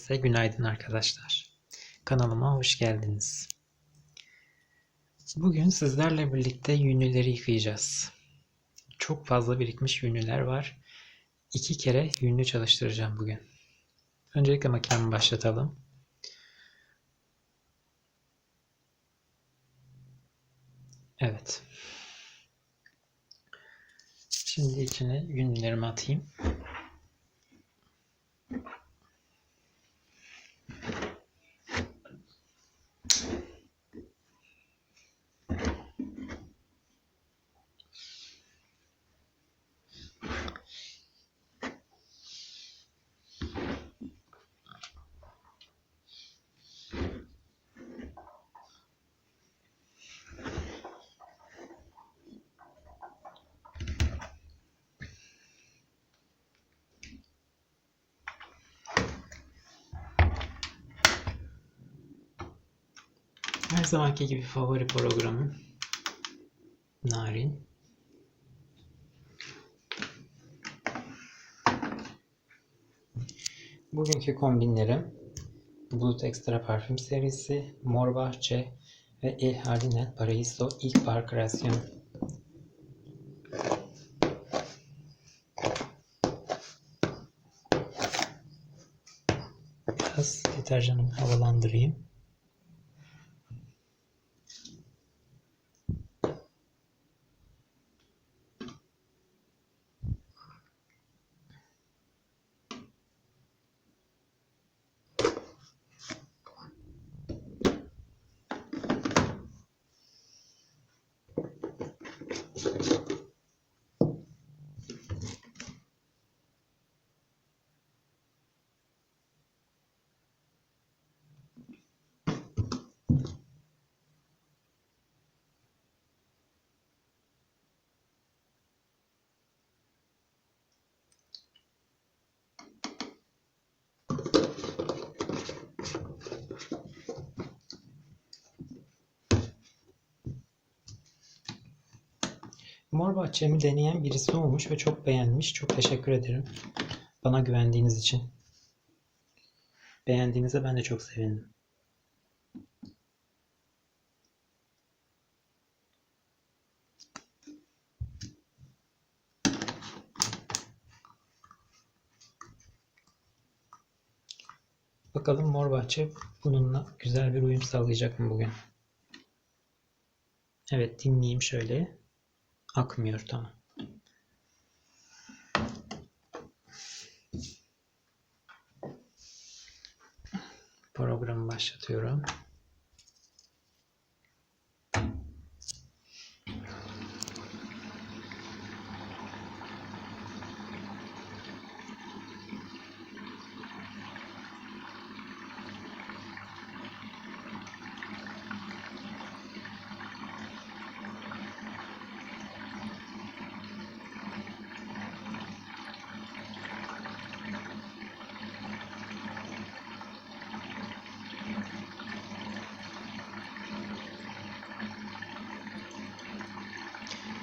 Herkese günaydın arkadaşlar. Kanalıma hoş geldiniz. Bugün sizlerle birlikte yünlüleri yıkayacağız. Çok fazla birikmiş yünlüler var. İki kere yünlü çalıştıracağım bugün. Öncelikle makinemi başlatalım. Evet. Şimdi içine yünlülerimi atayım. Her zamanki gibi favori programım Narin. Bugünkü kombinlerim Bulut Extra Parfüm serisi, Mor Bahçe ve El Jardinel Paraíso İlkbahar kreasyonu. Biraz deterjanımı havalandırayım. Thank. Mor bahçemi deneyen birisi olmuş ve çok beğenmiş. Çok teşekkür ederim. Bana güvendiğiniz için. Beğendiğinize ben de çok sevindim. Bakalım mor bahçe bununla güzel bir uyum sağlayacak mı bugün? Evet dinleyeyim şöyle. Akmıyor tamam. Programı başlatıyorum.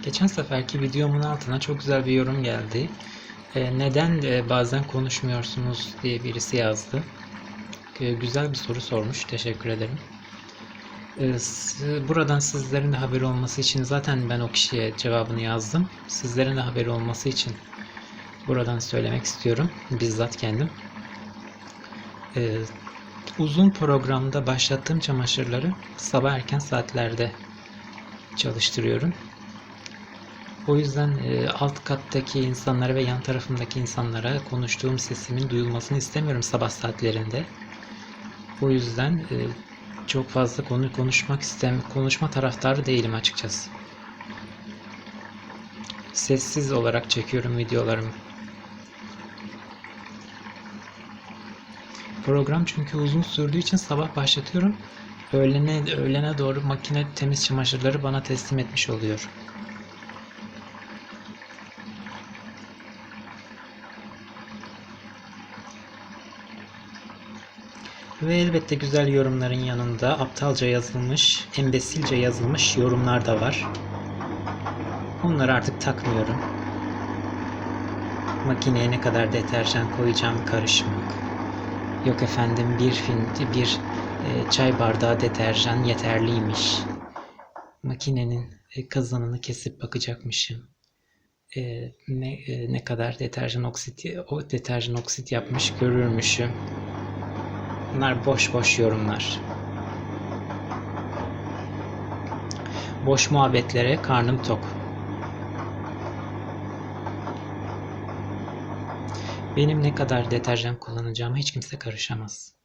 Geçen seferki videomun altına çok güzel bir yorum geldi. Ee, neden e, bazen konuşmuyorsunuz diye birisi yazdı. Ee, güzel bir soru sormuş. Teşekkür ederim. S- buradan sizlerin de haberi olması için zaten ben o kişiye cevabını yazdım. Sizlerin de haberi olması için buradan söylemek istiyorum. Bizzat kendim. Ee, uzun programda başlattığım çamaşırları sabah erken saatlerde çalıştırıyorum. O yüzden e, alt kattaki insanlara ve yan tarafımdaki insanlara konuştuğum sesimin duyulmasını istemiyorum sabah saatlerinde. O yüzden e, çok fazla konu konuşmak istem konuşma taraftarı değilim açıkçası. Sessiz olarak çekiyorum videolarımı. Program çünkü uzun sürdüğü için sabah başlatıyorum. Öğlene öğlene doğru makine temiz çamaşırları bana teslim etmiş oluyor. Ve elbette güzel yorumların yanında aptalca yazılmış, embesilce yazılmış yorumlar da var. Onları artık takmıyorum. Makineye ne kadar deterjan koyacağım karışmak. Yok efendim bir fin, bir e, çay bardağı deterjan yeterliymiş. Makinenin e, kazanını kesip bakacakmışım. E, ne e, ne kadar deterjan oksit o deterjan oksit yapmış görürmüşüm. Bunlar boş boş yorumlar. Boş muhabbetlere karnım tok. Benim ne kadar deterjan kullanacağıma hiç kimse karışamaz.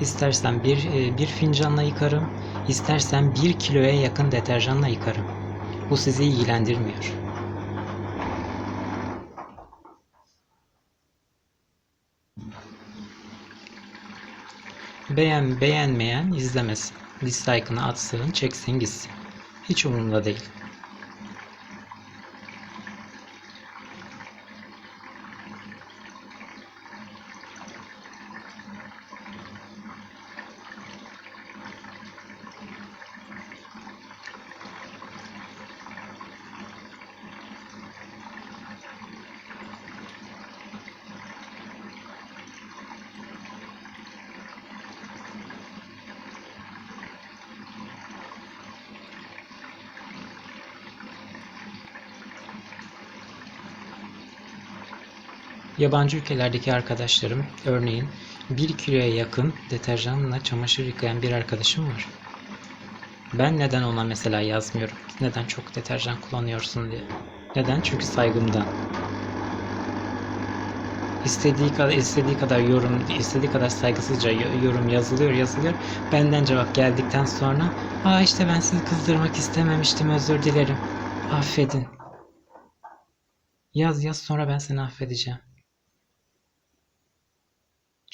İstersen bir, e, bir fincanla yıkarım, istersen bir kiloya yakın deterjanla yıkarım. Bu sizi ilgilendirmiyor. Beğen beğenmeyen izlemesin. Dislike'ını atsın, çeksin gitsin. Hiç umurumda değil. Yabancı ülkelerdeki arkadaşlarım, örneğin 1 kiloya yakın deterjanla çamaşır yıkayan bir arkadaşım var. Ben neden ona mesela yazmıyorum? Neden çok deterjan kullanıyorsun diye. Neden? Çünkü saygımdan. İstediği kadar istediği kadar yorum, istediği kadar saygısızca yorum yazılıyor, yazılıyor. Benden cevap geldikten sonra, "Aa işte ben sizi kızdırmak istememiştim, özür dilerim. Affedin." Yaz yaz sonra ben seni affedeceğim.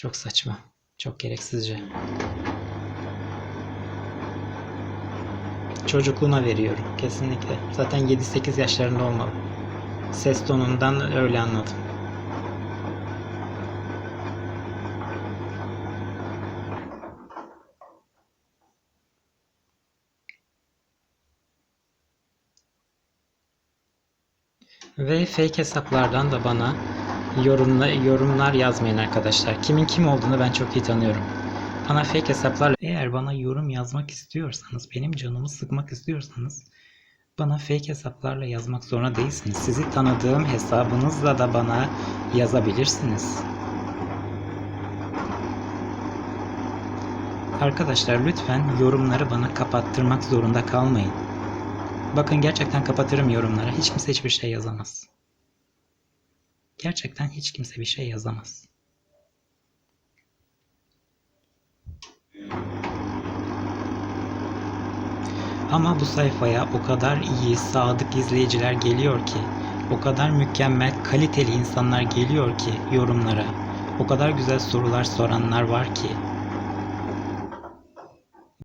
Çok saçma. Çok gereksizce. Çocukluğuna veriyorum. Kesinlikle. Zaten 7-8 yaşlarında olmalı. Ses tonundan öyle anladım. Ve fake hesaplardan da bana yorumla, yorumlar yazmayın arkadaşlar. Kimin kim olduğunu ben çok iyi tanıyorum. Bana fake hesaplarla eğer bana yorum yazmak istiyorsanız, benim canımı sıkmak istiyorsanız bana fake hesaplarla yazmak zorunda değilsiniz. Sizi tanıdığım hesabınızla da bana yazabilirsiniz. Arkadaşlar lütfen yorumları bana kapattırmak zorunda kalmayın. Bakın gerçekten kapatırım yorumları. Hiç kimse hiçbir şey yazamaz. Gerçekten hiç kimse bir şey yazamaz. Ama bu sayfaya o kadar iyi, sadık izleyiciler geliyor ki, o kadar mükemmel, kaliteli insanlar geliyor ki yorumlara. O kadar güzel sorular soranlar var ki